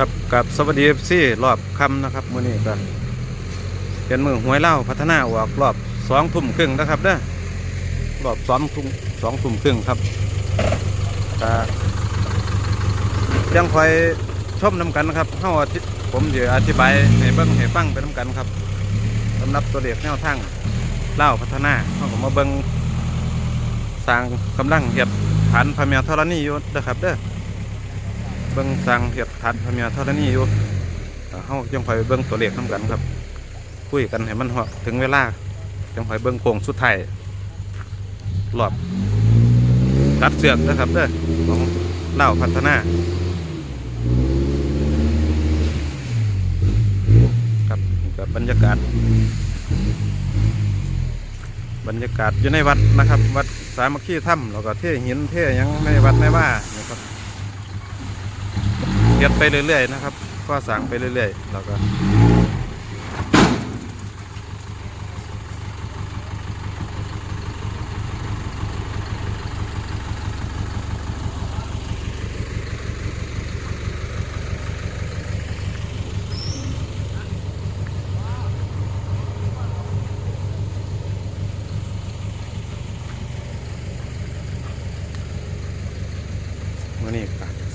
ครับกับสวัสดีซี่รอบคำนะครับมื้อนี้ก็เป็นมือหวยเล่าพัฒนาออกรอบสองทุ่มครึ่งนะครับเด้อรอบสองทุ่มสองทุ่มครึ่งครับยังคอยชมน้ำกันนะครับเฮาอธิผมจะอธิบายให้เบิ่งให้ฟังไปน้ำกันครับสำหรับตัวเลขแนวทางเล่าพัฒนาเฮาก็มาเบิ่งสร้างกำลังเฮ็ดฐานพระแม่ธรณีอยู่เด้อครับเด้อเบิ่งสร้างเฮ็ด ฐานพระเมียธรณีอยู่เฮาจังค่อยเบิ่งตัวเลขนํกันครับคุยกันให้มันฮอถึงเวลาจังค่อยเบิ่งโค้งสุดท้ายรอบตัดเสือกนะครับเด้อของเล่าพัฒนาครับกับบรรยากาศ บรรยากาศอยู่ในวัดนะครับ วัดสามัคคีถ้ำแล้วก็เทหินเทหยังในวัดในว่านะครับ เฮ็ดไปเรื่อยๆนะครับ ก็สั่งไปเรื่อยๆ แล้วก็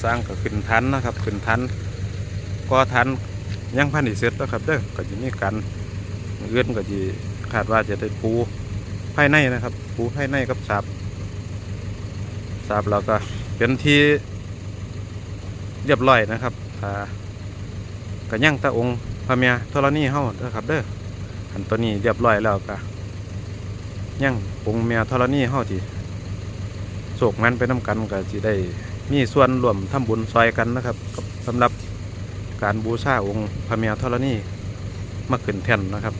สร้างก็ขึ้นทันนะครับขึ้นทันก็ทันยังพันอีเสร็จแล้วครับเด้อก็จะมีการเอื้อนก็จะคาดว่าจะได้ปูภายในนะครับ ปูภายในกับสาบสาบเราก็เป็นที่เรียบร้อยนะครับอ่าก็ย่างตะองค์พระเมียธรณีเฮาเด้อครับเด้ออันตัวนี้เรียบร้อยแล้วก็ย่างองค์เมียธรณีเฮาที่โศกมันไปน้กันก็สิได้ มีส่วนรวมทำบุญซอยกันนะครับกับสำหรับการบูชาองค์พระเมียธรณีมาขึ้นแท่นนะครับ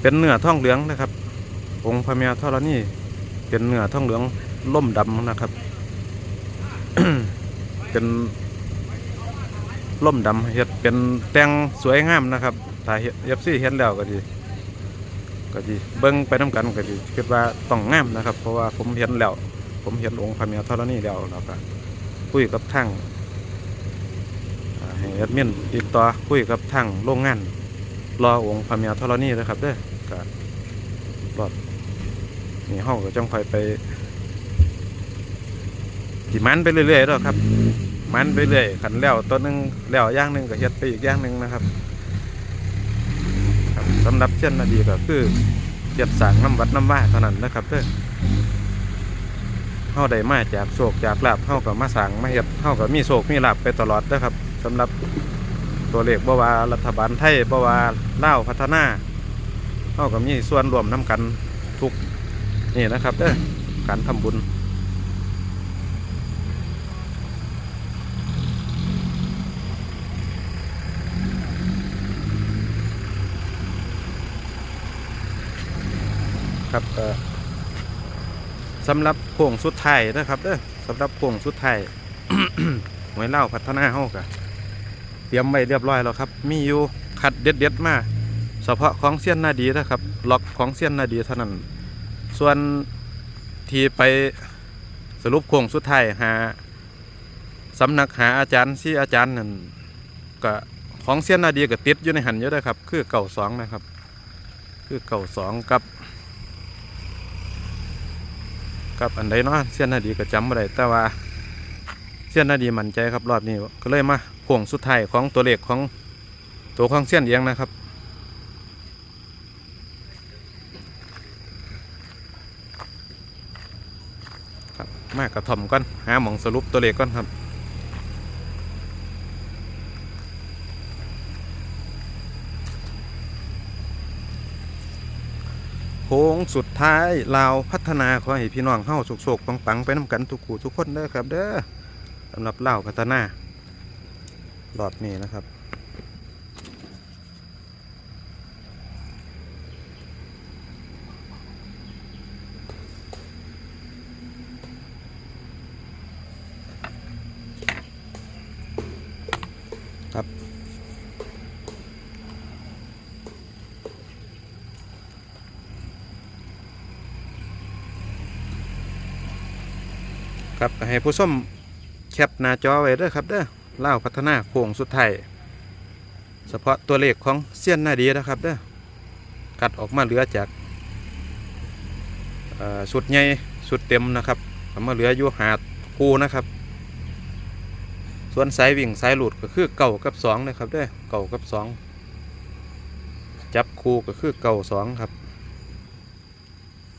เป็นเนื้อท่องเหลืองนะครับ องค์พระเมียธรณีเป็นเนื้อท่องเหลืองล่มดำนะครับ เป็นล่มดำเฮ็ดเป็นแต่งสวยงามนะครับ ถ้าเอฟซีเห็นแล้วก็ดีก็ดีเบิ้งไปน้กันก็ดีคิดว่าต้องงามนะครับ เพราะว่าผมเห็นแล้ว ผมเห็นองค์พระเมียธรณีแล้วแล้วก็คุยกับทางอ่าให้แอดมินติดต่อคุยกับทางโรงงาน รอองค์พระเมียธรณีนะครับเด้อก็รอดนี่ห้องก็จังคอยไปจิมันไปเรื่อยๆแล้วครับ มันไปเรื่อยขันแล้วตัวหนึงแล้วย่างหนึ่งก็เฮ็ดไปอีกย่างหนึ่งนะครับ สำหรับเช่นนาดีก็คือเจ็ดสร้างน้ำวัดน้ำว่าเท่านั้นนะครับเด้อเฮาได้มาจากโศกจากลาบเฮาก็มาสั่งมาเฮ็ดเฮาก็มีโศกมีลาบไปตลอดนะครับสำหรับตัวเลขบวารัฐบาลไทยบว่าลาพัฒนาเฮาก็มีส่วนรวมนํกันทุกนี่นะครับเด้อการทำบุญ ครับสำหรับโค้งสุดท้ายนะครับเด้อสำหรับโค้งสุดท้ายหวยเล่าพัฒนาเฮากะเตรียมไว้เรียบร้อยแล้วครับ มีอยู่ขัดเด็ดเด็ดมาเฉพาะของเซียนนาดีนะครับล็อกของเซียนนาดีเท่านั้น ส่วนที่ไปสรุปโค้งสุดท้ายหาสำนักหาอาจารย์ที่อาจารย์นั่นก็ของเซียนนาดีก็ติดอยู่ในหันเยอะนะครับ คือเก่าสองนะครับ คือเก่าสองกับ กับอันใดเนาะเสี้ยนนาดีก็จำไม่ได้แต่ว่าเสี้ยนนาดีมั่นใจครับรอบนี้ก็เลยมาพ่วงสุดท้ายของตัวเลขของตัวของเสี้ยนเอียงนะครับครับมากระถ่อมก่อนหาหมองสรุปตัวเลขก่อนครับ ค้งสุดท้ายลาวพัฒนาขอให้พี่น้องเข้าสุกๆปังๆ ไปน้ำกันทุกคู่ทุกคนเด้อครับ เด้อสำหรับลาวพัฒนารอบนี้นะครับ ครับก็ให้ผู้ชมแคปหน้าจอไว้เด้อครับเด้อเล่าพัฒนาโค้งสุดท้ายเฉพาะตัวเลขของเซียนหน้าดีนะครับเด้อกัดออกมาเหลือจากสุดใหญ่สุดเต็มนะครับเอามาเหลืออยู่หาดคูนะครับ ส่วนสายวิ่งสายหลุดก็คือเก่ากับสองนะครับเด้อเก่ากับสองจับคูก็คือเก่าสองครับ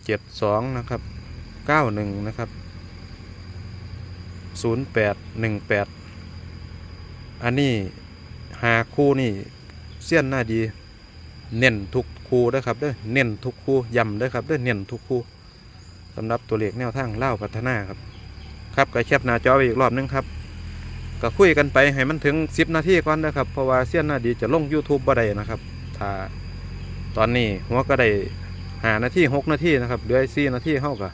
เจ็ดสองนะครับเก้าหนึ่งนะครับ ศูนย์แปดหนึ่งแปดอันนี้หาคู่นี่เสี้ยนหน้าดี เน้นทุกคู่นะครับเด้อเน้นทุกคู่ย้ำด้ครับเด้อเน้นทุกคู่สำหรับตัวเลขแนวทางเล่าพัฒนาครับ ครับก็แคปหน้าจอไปอีกรอบนึงครับก็คุยกันไปให้มันถึง10นาทีก่อนนะครับเพราะว่าเสี้ยนหน้าดีจะลง YouTube บ่ได้นะครับถ้าตอนนี้หัวก็ได้หานาที6นาทีนะครับเหลือ4นาทีเท่ากับ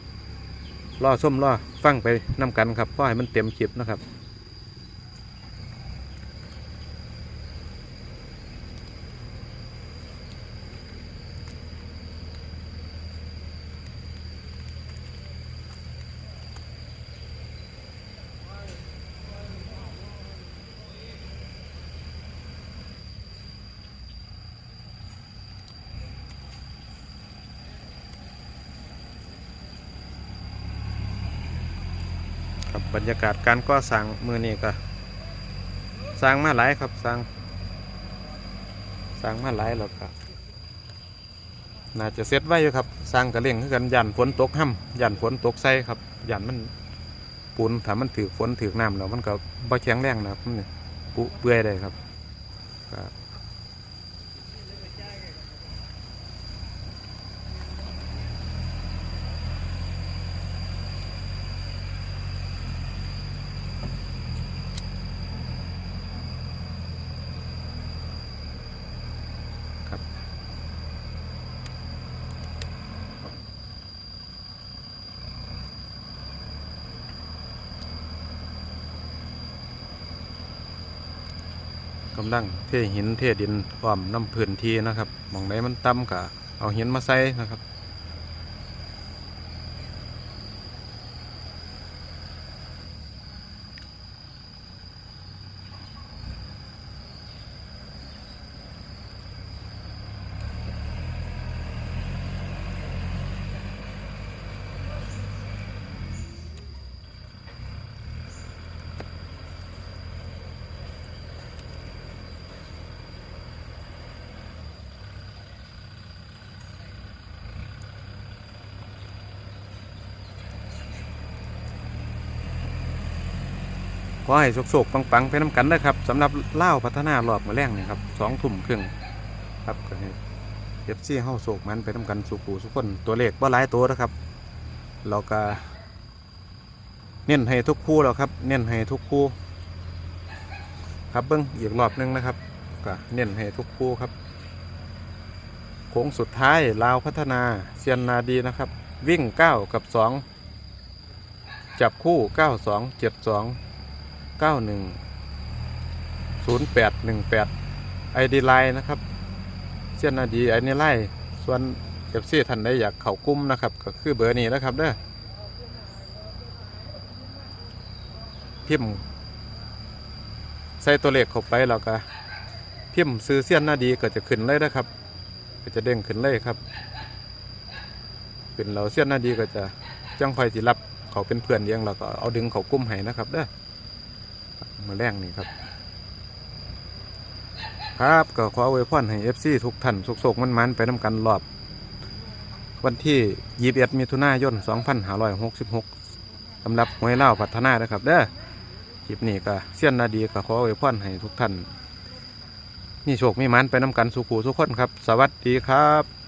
ล่อส้มล่อฟังไปนำกันครับเพื่อให้มันเต็มคลิปนะครับ ครับบรรยากาศการก่อสร้างมือนี้ก็สร้างมาหลายครับสร้างสร้างมาหลายแล้วก็น่าจะเสร็จไว้อยู่ครับสร้างกระเล่งคือกันยันฝนตกห้ำยันฝนตกใส่ครับยันมันปูนถ้ามันถือฝนถือน้ำแล้วมันก็บ่แข็งแรงนะครับมันนี่ปุเปื่อยได้ครับ ก็กำลังเทหินเทดินอ้อมน้ำพื้นที่นะครับหมองไหนมันต่ำกะเอาหินมาใส่นะครับ ขอให้โชคๆปังๆไปน้ำกันนะครับสำหรับเล่าพัฒนารอบมาแรงเนี่ยครับสองทุ่มครึ่งครับก็ให้เอฟซีเฮาโศกมันไปน้ำกันสุขูสุกคนตัวเลขว่าหลายตัวนะครับเราก็เน้นให้ทุกคู่แล้วครับ เน้นให้ทุกคู่ครับเบิ้งอีกรอบหนึงนะครับก็เน้นให้ทุกคู่ครับโค้งสุดท้ายลาวพัฒนาเซียนนาดีนะครับ วิ่ง 9 กับ 2 จับคู่ 9 2 7 2เก้าหนึ่งศูนย์แปดหนึ่งแปดไอดีไลน์นะครับเส้นอดีไอดีไลส่วนเอฟซีท่านใดอยากเข้ากุ้มนะครับก็คือเบอร์นี้นะครับเด้อพิมพ์ใส่ตัวเลขเข้าไปแล้วก็พิมพ์ซื้อเส้นนาดีก็จะขึ้นเลยนะครับ ก็จะเด้งขึ้นเลยครับขึ้นเราเส้นนาดีก็จะจ้างคอยสิรับเขาเป็นเพื่อนเลี้ยังเราก็เอาดึงเขากุ้มให้นะครับเด้อ มาแรงนี่ครับ ครับก็ขออวยพรให้ FC ทุกท่านสุกๆมันๆไปน้ำกันรอบ วันที่21มิถุนายน2566สำหรับหวยเล่าพัฒนานะครับเด้อคลิปนี้ก็เสี้ยนนาดีก็ขออวยพรให้ทุกท่านมีโชคมีมันไปน้ำกันสุขูสุขคนครับ สวัสดีครับ